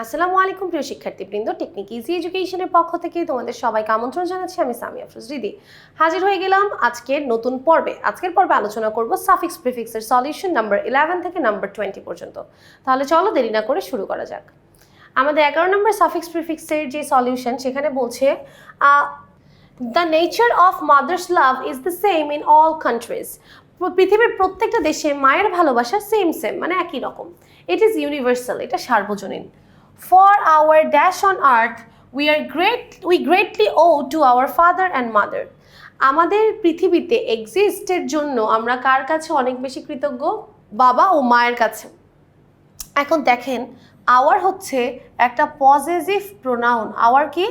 আসসালামু আলাইকুম প্রিয় শিক্ষার্থীবৃন্দ টেকনিক ইজি এডুকেশনের পক্ষ থেকে তোমাদের সবাইকে আমন্ত্রণ জানাচ্ছি। আমি সামিয়া ফ্রুজরিদি হাজির হয়ে গেলাম আজকের নতুন পর্বে। আজকের পর্বে আলোচনা করব সাফিক্স প্রিফিক্সের সলিউশন নাম্বার ইলেভেন থেকে নাম্বার টোয়েন্টি পর্যন্ত। তাহলে চলো দেরি না করে শুরু করা যাক। আমাদের এগারো নম্বর সাফিক্স প্রিফিক্সের যে সলিউশন সেখানে বলছে the nature of mother's love is the same in all countries পৃথিবীর প্রত্যেকটা দেশে মায়ের ভালোবাসা সেম সেম মানে একই রকম। ইট ইজ ইউনিভার্সাল এটা সার্বজনীন। For our dash on earth we are great we greatly owe to our father and mother আমাদের পৃথিবীতে এক্সিস্টের জন্য আমরা কার কাছে অনেক বেশি কৃতজ্ঞ? বাবা ও মায়ের কাছে। এখন দেখেন আওয়ার হচ্ছে একটা পজিটিভ প্রোনাউন আওয়ার কি?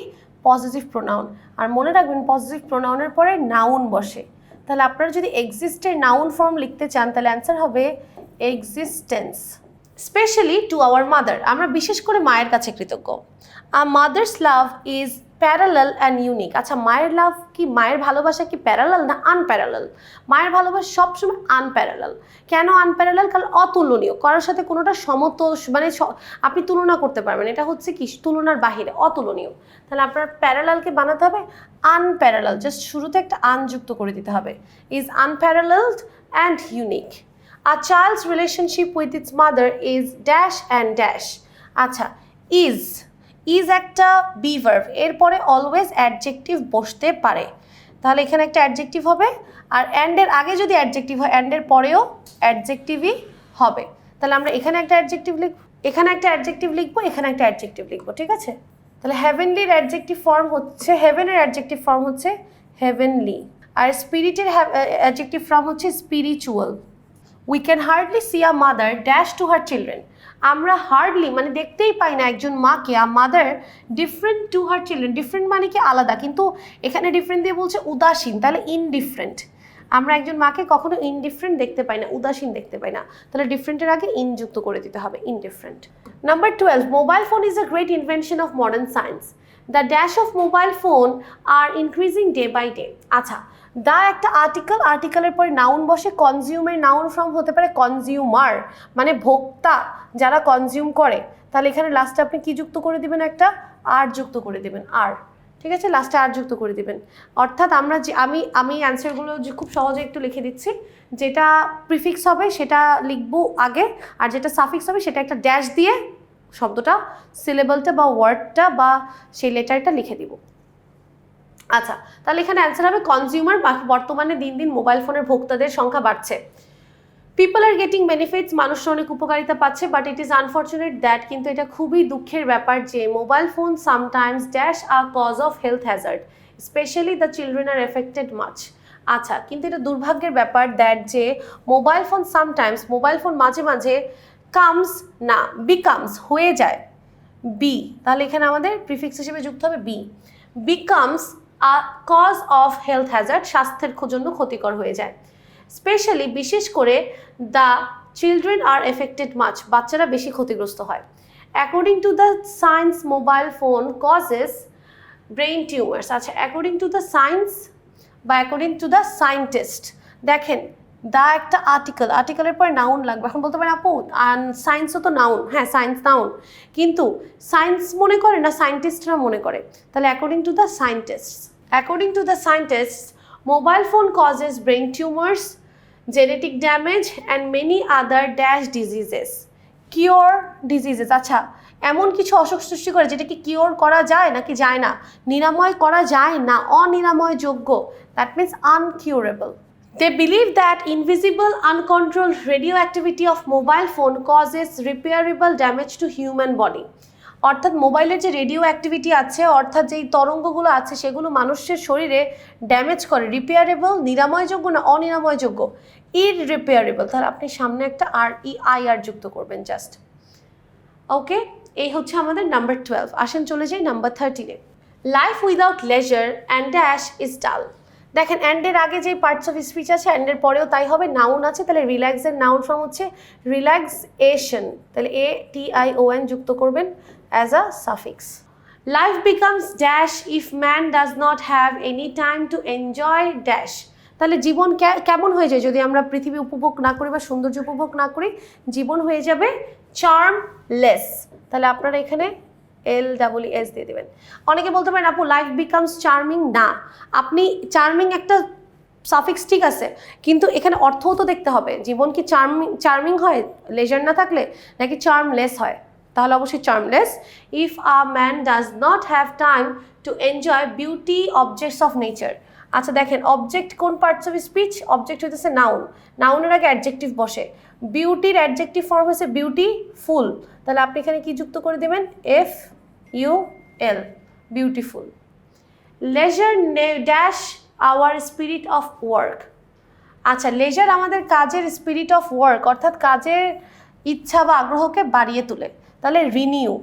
পজিটিভ প্রোনাউন আর মনে রাখবেন পজিটিভ প্রোনাউনের পরে নাউন বসে। তাহলে আপনারা যদি এক্সিস্টের নাউন ফর্ম লিখতে চান, তাহলে অ্যান্সার হবে existence specially to our mother আমরা বিশেষ করে মায়ের কাছে কৃতজ্ঞ। A mother's love is parallel and unique আচ্ছা মায়ের লাভ কি মায়ের ভালোবাসা কি প্যারালাল না আনপ্যারালাল মায়ের ভালোবাসা সবসময় আনপ্যারালাল কেন আনপ্যারালাল কারণ অতুলনীয়। কারোর সাথে কোনোটা সমতল মানে আপনি তুলনা করতে পারবেন। এটা হচ্ছে কি, তুলনার বাহিরে, অতুলনীয়। তাহলে আপনার প্যারালালকে বানাতে হবে? আনপ্যারালাল জাস্ট শুরুতে একটা আনযুক্ত করে দিতে হবে। Is unparalleled and unique a child's relationship with its mother is dash and dash আচ্ছা ইজ ইজ একটা বি ভার্ভ এরপরে অলওয়েজ অ্যাডজেক্টিভ বসতে পারে। তাহলে এখানে একটা অ্যাডজেক্টিভ হবে, আর অ্যান্ডের আগে যদি অ্যাডজেক্টিভ হয় অ্যান্ডের পরেও অ্যাডজেক্টিভই হবে। তাহলে আমরা এখানে একটা অ্যাডজেক্টিভ লিখ এখানে একটা অ্যাডজেক্টিভ লিখব, এখানে একটা অ্যাডজেক্টিভ লিখব, ঠিক আছে? তাহলে হেভেনলির অ্যাডজেক্টিভ ফর্ম হচ্ছে হেভেনের অ্যাডজেক্টিভ ফর্ম হচ্ছে হেভেনলি আর স্পিরিটের অ্যাডজেক্টিভ ফর্ম হচ্ছে spiritual we can hardly see a mother dash to her children আমরা হার্ডলি মানে দেখতেই পাই না একজন মাকে। A mother different to her children different মানে কি আলাদা? কিন্তু এখানে ডিফারেন্ট দিয়ে বলছে উদাসীন, তাহলে ইনডিফারেন্ট আমরা একজন মাকে কখনো ইনডিফারেন্ট দেখতে পাই না, উদাসীন দেখতে পাই না। তাহলে ডিফারেন্টের আগে ইন যুক্ত করে দিতে হবে indifferent number twelve mobile phone is a great invention of modern science the dash of mobile phone are increasing day by day আচ্ছা দা একটা আর্টিকেল আর্টিকেলের পরে নাউন বসে কনজিউমের নাউন ফর্ম হতে পারে কনজিউমার মানে ভোক্তা যারা কনজিউম করে। তাহলে এখানে লাস্টে আপনি কি যুক্ত করে দিবেন একটা? আর যুক্ত করে দিবেন আর ঠিক আছে? লাস্টে আর যুক্ত করে দিবেন। অর্থাৎ আমরা যে, আমি আমি অ্যান্সারগুলো যে খুব সহজে একটু লিখে দিচ্ছি। যেটা প্রিফিক্স হবে সেটা লিখব আগে, আর যেটা সাফিক্স হবে সেটা একটা ড্যাশ দিয়ে শব্দটা সিলেবলটা বা ওয়ার্ডটা বা সেই লেটারটা লিখে দিব। আচ্ছা তাহলে এখানে অ্যান্সার হবে কনজিউমার বর্তমানে দিন দিন মোবাইল ফোনের ভোক্তাদের সংখ্যা বাড়ছে। পিপল আর গেটিং বেনিফিটস মানুষ অনেক উপকারিতা পাচ্ছে but it is unfortunate that কিন্তু এটা খুবই দুঃখের ব্যাপার যে mobile phone sometimes dash are cause of health hazard specially the children are affected much আচ্ছা কিন্তু এটা দুর্ভাগ্যের ব্যাপার দ্যাট যে mobile phone sometimes mobile phone মাঝে মাঝে কামস না বিকামস হয়ে যায়। বি তাহলে এখানে আমাদের প্রিফিক্স হিসেবে যুক্ত হবে be becomes cause of health hazard স্বাস্থ্যের জন্য ক্ষতিকর হয়ে যায়। স্পেশালি বিশেষ করে the children are affected much বাচ্চারা বেশি ক্ষতিগ্রস্ত হয়। According to the science mobile phone causes brain tumours আচ্ছা অ্যাকর্ডিং টু দ্য সায়েন্স বা অ্যাকর্ডিং টু দ্য সায়েন্টিস্ট দেখেন দা একটা আর্টিকেল আর্টিকেলের পরে নাউন লাগবে। এখন বলতে পারেন আপু সায়েন্সও তো নাউন হ্যাঁ সায়েন্স নাউন কিন্তু সায়েন্স মনে করে না সায়েন্টিস্টরা মনে করে? তাহলে according to the scientist according to the scientist mobile phone causes brain tumours genetic damage and many other dash diseases cure diseases আচ্ছা এমন কিছু অসুখ সৃষ্টি করে যেটা কি কিওর করা যায় নাকি যায় না? নিরাময় করা যায় না? অনিরাময়যোগ্য। That means uncurable believe that invisible uncontrol radio activity of mobile phone causes repairable damage to human body অর্থাৎ মোবাইলের যে রেডিও অ্যাক্টিভিটি আছে, অর্থাৎ যেই তরঙ্গগুলো আছে, সেগুলো মানুষের শরীরে ড্যামেজ করে। রিপেয়ারেবল নিরাময়যোগ্য না অনিরাময়যোগ্য? ইর রিপেয়ারেবল তাহলে আপনি সামনে একটা আর ই আই আর যুক্ত করবেন জাস্ট ওকে এই হচ্ছে আমাদের নাম্বার টুয়েলভ আসেন চলে যাই number থার্টিনে life without leisure and dash is dull দেখেন অ্যান্ডের আগে যে পার্টস অফ স্পিচ আছে অ্যান্ডের পরেও তাই হবে নাউন আছে, তাহলে রিল্যাক্সের নাউন ফর্ম হচ্ছে রিল্যাক্সেশন তাহলে A T I O N যুক্ত করবেন as a suffix life becomes dash if man does not have any time to enjoy dash তাহলে জীবন কেমন হয়ে যায়? যদি আমরা পৃথিবী উপভোগ না করি বা সৌন্দর্য উপভোগ না করি, জীবন হয়ে যাবে চার্মলেস তাহলে আপনারা এখানে এল ডাবল এস দিয়ে দেবেন। অনেকে বলতে পারেন, আপু লাইফ বিকামস চার্মিং না, আপনি চার্মিং একটা সাফিক্স ঠিক আছে, কিন্তু এখানে অর্থও তো দেখতে হবে। জীবন কি চার্মিং চার্মিং হয়? লেজার না থাকলে? নাকি চার্মলেস হয়? তাহলে অবশ্যই charmless if a man does not have time to enjoy beauty objects of nature আচ্ছা দেখেন অবজেক্ট কোন পার্টস অফ স্পিচ অবজেক্ট হইতেছে নাউন নাউনের আগে অ্যাডজেক্টিভ বসে। বিউটির অ্যাডজেক্টিভ ফর্ম হচ্ছে বিউটি ফুল তাহলে আপনি এখানে কি যুক্ত করে দেবেন? F U L beautiful leisure dash our spirit of work আচ্ছা লেজার আমাদের কাজের স্পিরিট অফ ওয়ার্ক অর্থাৎ কাজের ইচ্ছা বা আগ্রহকে বাড়িয়ে তোলে। তাহলে রিনিউ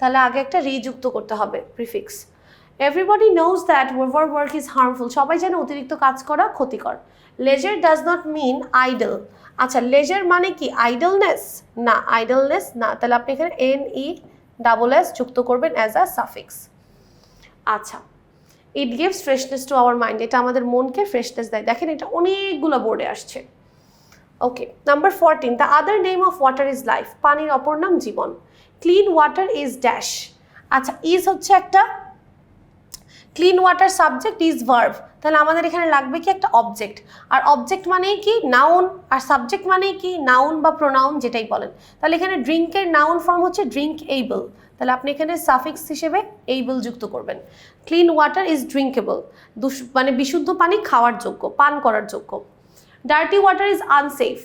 তাহলে আগে একটা রিযুক্ত করতে হবে prefix everybody knows that over work is harmful সবাই জানে অতিরিক্ত কাজ করা ক্ষতিকর। Leisure does not mean idle আচ্ছা লেজার মানে কি? আইডলনেস না আইডলনেস না। তাহলে আপনি এখানে এন ই ডাবল এস যুক্ত করবেন অ্যাজ আ সাফিক্স আচ্ছা it gives freshness to our mind এটা আমাদের মনকে ফ্রেশনেস দেয়। দেখেন, এটা অনেকগুলো বোর্ডে আসছে। Okay number fourteen the other name of water is life পানির অপর নাম জীবন। ক্লিন ওয়াটার ইজ ড্যাশ আচ্ছা ইজ হচ্ছে একটা clean water subject is verb তাহলে আমাদের এখানে লাগবে কি একটা অবজেক্ট আর অবজেক্ট মানেই কি? নাউন আর সাবজেক্ট মানেই কি? নাউন বা প্রোনাউন যেটাই বলেন। তাহলে এখানে ড্রিঙ্কের নাউন ফর্ম হচ্ছে ড্রিঙ্ক এইবল তাহলে আপনি এখানে সাফিক্স হিসেবে এইবল যুক্ত করবেন। ক্লিন ওয়াটার ইজ ড্রিঙ্কেবল মানে বিশুদ্ধ পানি খাওয়ার যোগ্য, পান করার যোগ্য। Dirty water is unsafe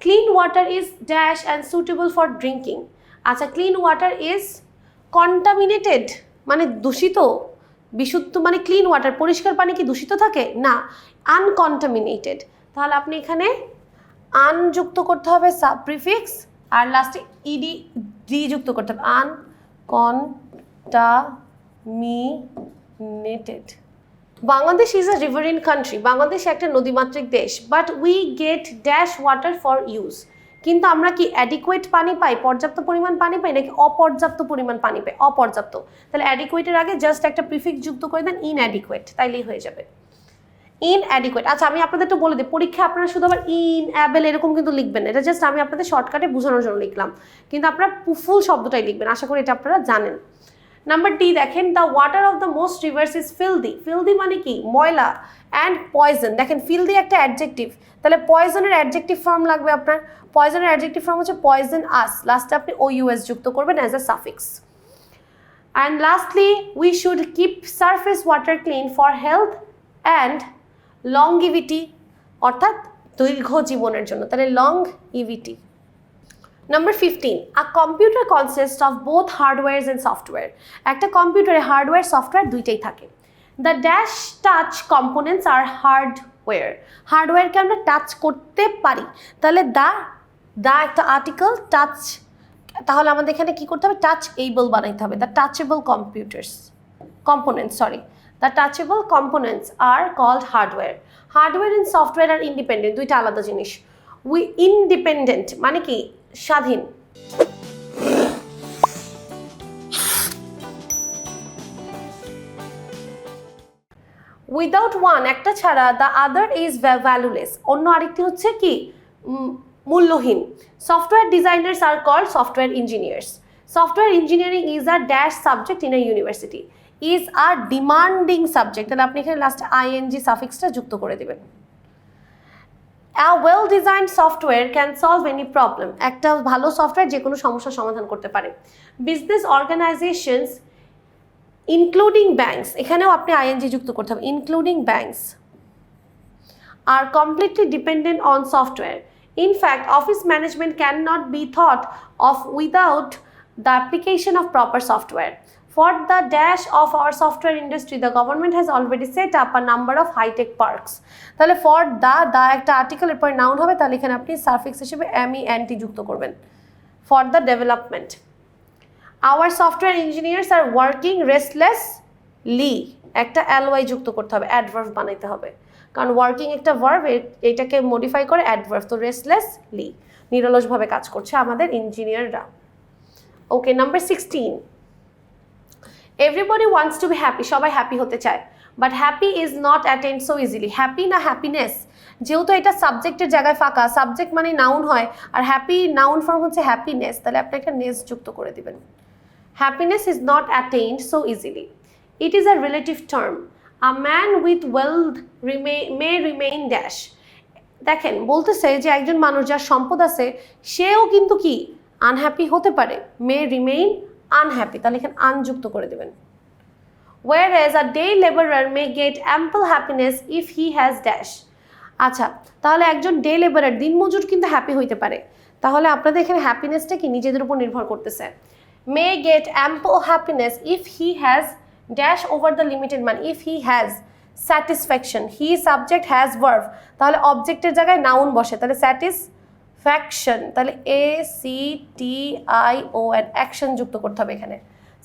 clean water is dash and suitable for drinking আচ্ছা ক্লিন ওয়াটার ইজ কন্টামিনেটেড মানে দূষিত বিশুদ্ধ মানে ক্লিন ওয়াটার পরিষ্কার পানি কি দূষিত থাকে? না আনকন্টামিনেটেড তাহলে আপনি এখানে আন যুক্ত করতে হবে সাব প্রিফিক্স আর লাস্টে ইডি ডি যুক্ত করতে হবে। Uncontaminated Bangladesh is a riverine country Bangladesh একটা নদীমাতৃক দেশ but we get dash water for use কিন্তু আমরা কি অ্যাডিকুয়েট পানি পাই? পর্যাপ্ত পরিমাণ পানি পাই নাকি অপর্যাপ্ত পরিমাণ পানি পাই? অপর্যাপ্ত। তাহলে অ্যাডিকুয়েটের আগে জাস্ট একটা প্রিফিক্স যুক্ত করে দেন ইন অ্যাডিকুয়েট তাইলেই হয়ে যাবে। ইন অ্যাডিকুয়েট আচ্ছা আমি আপনাদের একটু বলে দিই পরীক্ষা আপনারা শুধু আবার ইন অ্যাবেল এরকম কিন্তু লিখবেন এটা জাস্ট আমি আপনাদের শর্টকাটে বোঝানোর জন্য লিখলাম। কিন্তু আপনারা ফুল শব্দটাই লিখবেন, আশা করি এটা আপনারা জানেন। নাম্বার ডি দেখেন the water of the most rivers is filthy filthy মানে কি? ময়লা অ্যান্ড পয়জন দেখেন ফিলদি একটা অ্যাডজেক্টিভ তাহলে পয়জনের অ্যাডজেক্টিভ ফর্ম লাগবে আপনার? পয়জনের অ্যাডজেক্টিভ ফর্ম হচ্ছে পয়জন আস লাস্টে আপনি ও ইউএস যুক্ত করবেন as a suffix and lastly we should keep surface water clean for health and longevity অর্থাৎ দীর্ঘ জীবনের জন্য। তাহলে longevity number fifteen a computer consist of both hardware and software একটা কম্পিউটারে হার্ডওয়্যার সফটওয়্যার দুইটাই থাকে। The dash touch components R hardware হার্ডওয়্যারকে আমরা টাচ করতে পারি। তাহলে দা দা একটা আর্টিকেল টাচ তাহলে আমাদের এখানে কি করতে হবে? টাচ এইবল বানাইতে হবে। The touchable computers components sorry the touchable components are called hardware hardware and software are independent দুইটা আলাদা জিনিস। উই ইনডিপেন্ডেন্ট মানে কি? স্বাধীন। উইদাউট ওয়ান একটা ছাড়া দ্য আদার ইজ ভ্যালুলেস অন্য আরেকটি হচ্ছে কি? মূল্যহীন। Software designers are call software engineers software engineering is a dash subject in a university is a demanding subject তাহলে আপনি এখানে লাস্টে আইএনজি সাফিক্সটা যুক্ত করে দেবেন। Well design software can solve any problem একটা ভালো সফটওয়্যার যে কোনো সমস্যার সমাধান করতে পারে। বিজনেস অর্গানাইজেশনস ইনক্লুডিং ব্যাংকস এখানেও আপনি আইএনজি যুক্ত করতে হবে। Including banks are completely dependent on software in fact office management can not be thought of without the application of proper software For the dash of our software industry, the government has already set up a number of high-tech parks. তাহলে for the the একটা আর্টিকেলের পর noun হবে তাহলে এখানে আপনি সার্ফিক্স হিসেবে M E N T যুক্ত করবেন। For the development our software engineers are working restlessly একটা অ্যালওয়াই যুক্ত করতে হবে অ্যাডভার্ভ বানাইতে হবে। কারণ ওয়ার্কিং একটা ভার্ব এটাকে মডিফাই করে অ্যাডভার্ভ তো রেস্টলেসলি নিরলসভাবে কাজ করছে আমাদের ইঞ্জিনিয়াররা okay number sixteen everybody wants to be happy সবাই হ্যাপি হতে চায়। But happy is not attend so easily happy না হ্যাপিনেস যেহেতু এটা সাবজেক্টের জায়গায় ফাঁকা সাবজেক্ট মানে নাউন হয়, আর হ্যাপি নাউন ফর্ম হচ্ছে হ্যাপিনেস তাহলে আপনি একটা নেস যুক্ত করে দিবেন। Happiness is not attend so easily it is a relative term a man with wealth may remain dash দেখেন, বলতেছে যে একজন মানুষ যার সম্পদ আছে, সেও কিন্তু কি আনহ্যাপি হতে পারে। মে রিমেইন আনহ্যাপি তাহলে এখানে আনযুক্ত করে দেবেন। Whereas a day laborer may get ample happiness if he has dash আচ্ছা তাহলে একজন ডে লেবারার দিনমজুর কিন্তু হ্যাপি হইতে পারে। তাহলে আপনাদের এখানে হ্যাপিনেসটা কি? নিজেদের উপর নির্ভর করতেছে। May get ample happiness if he has dash over the limited means if he has satisfaction he subject has verb তাহলে অবজেক্টের জায়গায় নাউন বসে, তাহলে স্যাটিসফ্যাকশন তাহলে A C T I O and action যুক্ত করতে হবে এখানে।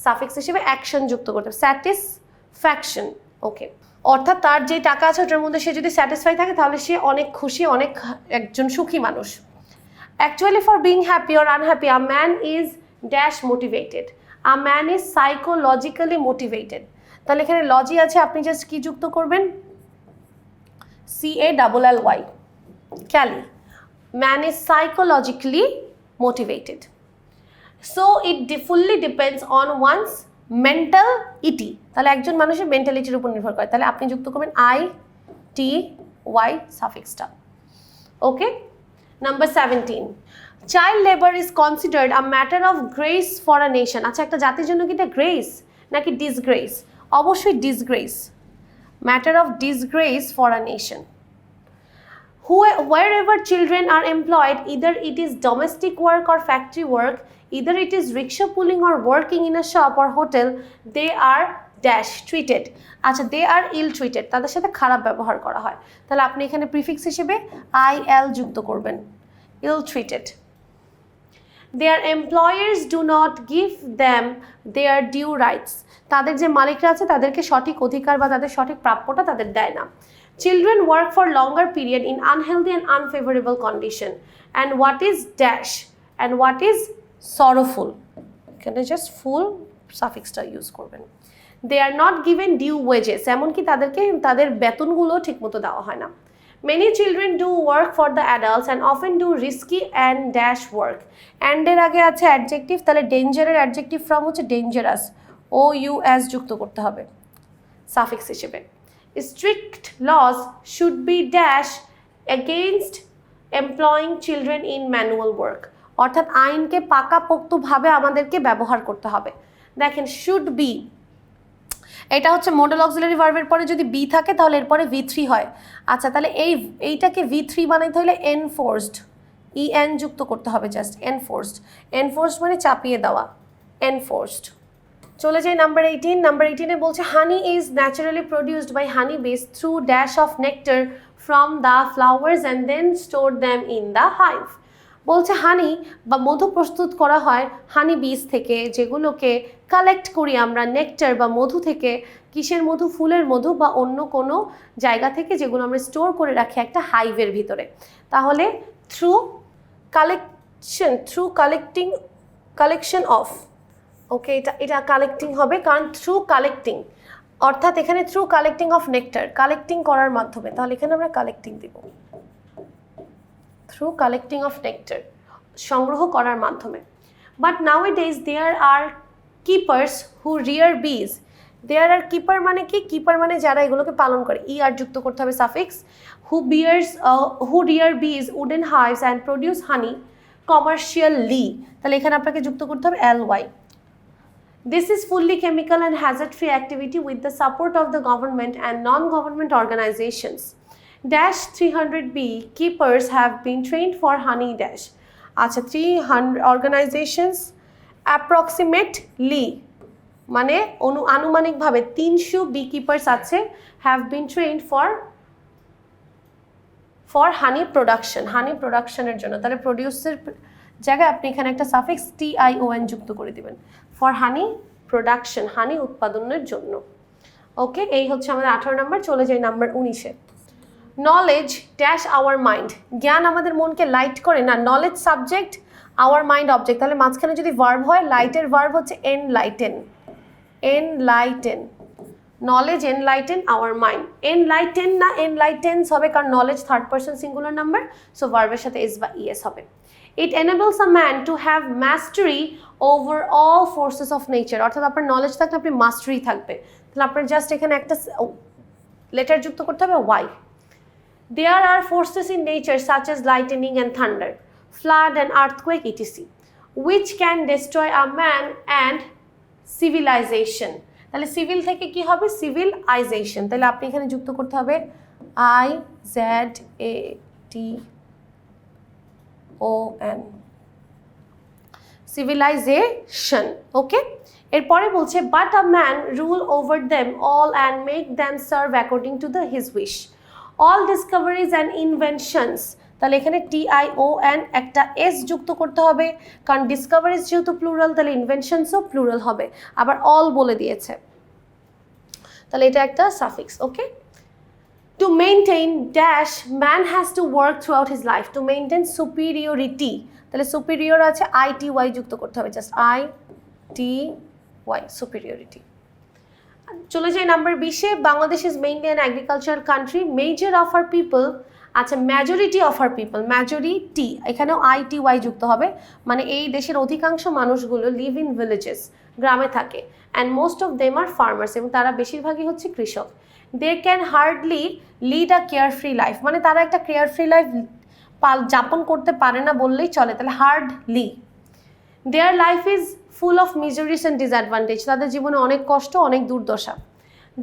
সাফিক্স হিসেবে অ্যাকশন যুক্ত করতে হবে। স্যাটিসফ্যাকশন ওকে অর্থাৎ তার যে টাকা আছে, ওটার মধ্যে সে যদি স্যাটিসফাই থাকে, তাহলে সে অনেক খুশি, অনেক একজন সুখী মানুষ। Actually for being happy or unhappy a man is dash motivated a man is psychologically motivated তাহলে এখানে লজি আছে, আপনি জাস্ট কি যুক্ত করবেন? C A double L Y Kelly man is psychologically motivated so it fully depends on one's mentality তাহলে একজন মানুষের মেন্টালিটির উপর নির্ভর করে। তাহলে আপনি যুক্ত করবেন I T Y সাফিক্সটা okay number seventeen child labour is considered a matter of grace for a nation আচ্ছা একটা জাতির জন্য কি এটা গ্রেস নাকি ডিসগ্রেস অবশ্যই disgrace matter of disgrace for a nation who, wherever children are employed, either it is domestic work or factory work, either it is rickshaw pulling or working in a shop or hotel, they are dash treated আচ্ছা they R ill treated তাদের সাথে খারাপ ব্যবহার করা হয় তাহলে আপনি এখানে প্রিফিক্স হিসেবে আই এল যুক্ত করবেন ill treated their employers do not give them their due rights তাদের যে মালিকরা আছে, তাদেরকে সঠিক অধিকার বা তাদের সঠিক প্রাপ্যটা তাদের দেয় না। Children work for longer period in unhealthy and unfavourable condition and what is dash and what is sorrowful এখানে জাস্ট ফুল সাফিক্সটা ইউজ করবেন। They are not given due wages এমনকি তাদেরকে, তাদের বেতনগুলো ঠিকমতো দেওয়া হয় না। Many children do work for the adults and often do risky and dash work অ্যান্ডের আগে আছে অ্যাডজেক্টিভ তাহলে ডেঞ্জারের অ্যাডজেক্টিভ ফ্রম হচ্ছে ডেঞ্জারাস ও ইউ অ্যাস যুক্ত করতে হবে। সাফিক্স হিসেবে। Strict laws should be dash against employing children in manual work অর্থাৎ আইনকে পাকাপোক্তভাবে আমাদেরকে ব্যবহার করতে হবে। দেখেন শুড বি এটা হচ্ছে মডেল অক্সিলারি ভার্বের পরে যদি বি থাকে, তাহলে এরপরে ভি থ্রি হয়। আচ্ছা তাহলে এই, এইটাকে ভি থ্রি বানাইতে হলে এনফোর্সড ই এন যুক্ত করতে হবে জাস্ট এনফোর্সড এনফোর্সড মানে চাপিয়ে দেওয়া। এনফোর্সড চলে যাই নাম্বার এইটিন নাম্বার এইটিনে বলছে honey is naturally produced by honey bees through dash of nectar from the flowers and then store them in the hive বলছে হানি বা মধু প্রস্তুত করা হয় হানি বীজ থেকে, যেগুলোকে কালেক্ট করি আমরা নেকটার বা মধু থেকে, কিসের মধু, ফুলের মধু বা অন্য কোনো জায়গা থেকে যেগুলো আমরা স্টোর করে রাখি একটা হাইভের ভিতরে। তাহলে through collection through collecting collection of okay এটা এটা কালেক্টিং হবে, কারণ থ্রু কালেক্টিং অর্থাৎ এখানে through collecting of nectar collecting করার মাধ্যমে, তাহলে এখানে আমরা কালেক্টিং দিব। থ্রু কালেক্টিং অফ নেকটার সংগ্রহ করার মাধ্যমে। But nowadays there are keepers who rear bees there are keeper মানে কি? কিপার মানে যারা এগুলোকে পালন করে ই আর যুক্ত করতে হবে suffix who bears who rear bees wooden hives and produce honey commercially তাহলে এখানে আপনাকে যুক্ত করতে হবে L Y This is fully chemical and hazard-free activity with the support of the government and non-government organizations. Dash 300B keepers have been trained for honey dash. আচ্ছা 300 organizations approximately মানে অনু আনুমানিকভাবে তিনশো বি কিপার্স আছে have been trained for for honey production honey প্রোডাকশনের জন্য তাহলে প্রডিউসের জায়গায় আপনি এখানে একটা suffix T I O N যুক্ত করে দিবেন। ফর হানি প্রোডাকশন হানি উৎপাদনের জন্য। ওকে এই হচ্ছে আমাদের আঠারো নাম্বার চলে যাই নাম্বার উনিশে। নলেজ ড্যাশ আওয়ার মাইন্ড জ্ঞান আমাদের মনকে লাইট করে না knowledge subject our mind object তাহলে মাঝখানে যদি ভার্ব হয় লাইটের ভার্ব হচ্ছে enlighten enlighten knowledge enlighten our mind enlighten না এনলাইটেন্স হবে, কারণ knowledge third person singular number so ভার্বের সাথে এস বা ইএস হবে। It enables a man to have mastery over all forces of nature অর্থাৎ আপনার নলেজ থাকলে আপনি মাস্টারি থাকবে। তাহলে আপনার জাস্ট এখানে একটা লেটার যুক্ত করতে হবে Y There are forces in nature such as lightning and thunder, flood and earthquake, etc., which can destroy a man and civilization তাহলে সিভিল থেকে কি হবে? সিভিলাইজেশন তাহলে আপনি এখানে যুক্ত করতে হবে I Z A T O N civilisation okay এরপরে বলছে but a man rule over them all and make them serve according to the his wish all discoveries and inventions তাহলে এখানে টি আই ও এন একটা S যুক্ত করতে হবে। কারণ discoveries যেহেতু প্লুরাল তাহলে ইনভেনশনসও প্লুরাল হবে। আবার অল বলে দিয়েছে। তাহলে এটা একটা suffix okay to maintain dash, man has to work throughout his life. To maintain superiority, তাহলে superior আছে আই টি ওয়াই যুক্ত করতে হবে just I T Y superiority. চলে যাই নাম্বার বিশে Bangladesh is mainly an agricultural country major of our people আচ্ছা majority of our people majority এখানেও আই টি ওয়াই যুক্ত হবে মানে এই দেশের অধিকাংশ মানুষগুলো লিভ ইন ভিলেজেস গ্রামে থাকে and most of them are farmers এবং তারা বেশিরভাগই হচ্ছে কৃষক। They can hardly lead a carefree life মানে তারা একটা কেয়ার ফ্রি লাইফ পাল, যাপন করতে পারে না বললেই চলে। তাহলে hardly their life is full of miseries and disadvantage তাদের জীবনে অনেক কষ্ট, অনেক দুর্দশা।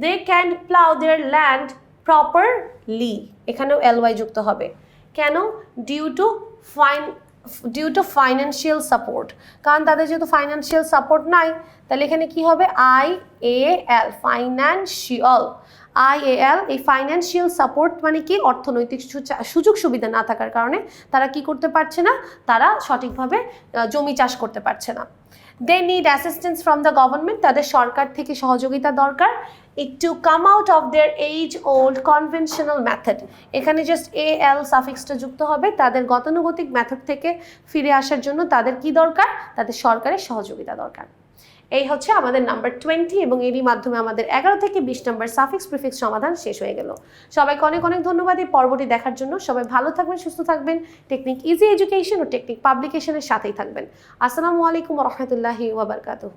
They can plough their land properly এখানেও এলওয়াই যুক্ত হবে। কেন? Due to fine due to financial support কারণ তাদের যেহেতু ফাইন্যান্সিয়াল সাপোর্ট নাই, তাহলে এখানে কি হবে? I A L financial I A L, এই ফাইন্যান্সিয়াল সাপোর্ট মানে কি? অর্থনৈতিক সুযোগ সুবিধা না থাকার কারণে তারা কি করতে পারছে না? তারা সঠিকভাবে জমি চাষ করতে পারছে না। They need assistance from the government তাদের সরকার থেকে সহযোগিতা দরকার। It to come out of their age old conventional method এখানে জাস্ট এ এল সাফিক্সটা যুক্ত হবে। তাদের গতানুগতিক মেথড থেকে ফিরে আসার জন্য তাদের কি দরকার? তাদের সরকারের সহযোগিতা দরকার। এই হচ্ছে আমাদের নাম্বার টোয়েন্টি এবং এরই মাধ্যমে আমাদের এগারো থেকে বিশ নাম্বার সাফিক্স প্রিফিক্স সমাধান শেষ হয়ে গেল। সবাইকে অনেক অনেক ধন্যবাদ এই পর্বটি দেখার জন্য। সবাই ভালো থাকবেন, সুস্থ থাকবেন। টেকনিক ইজি এডুকেশন ও টেকনিক পাবলিকেশনের সাথেই থাকবেন। আসসালামু আলাইকুম রহমতুল্লাহি ওবরকাতহ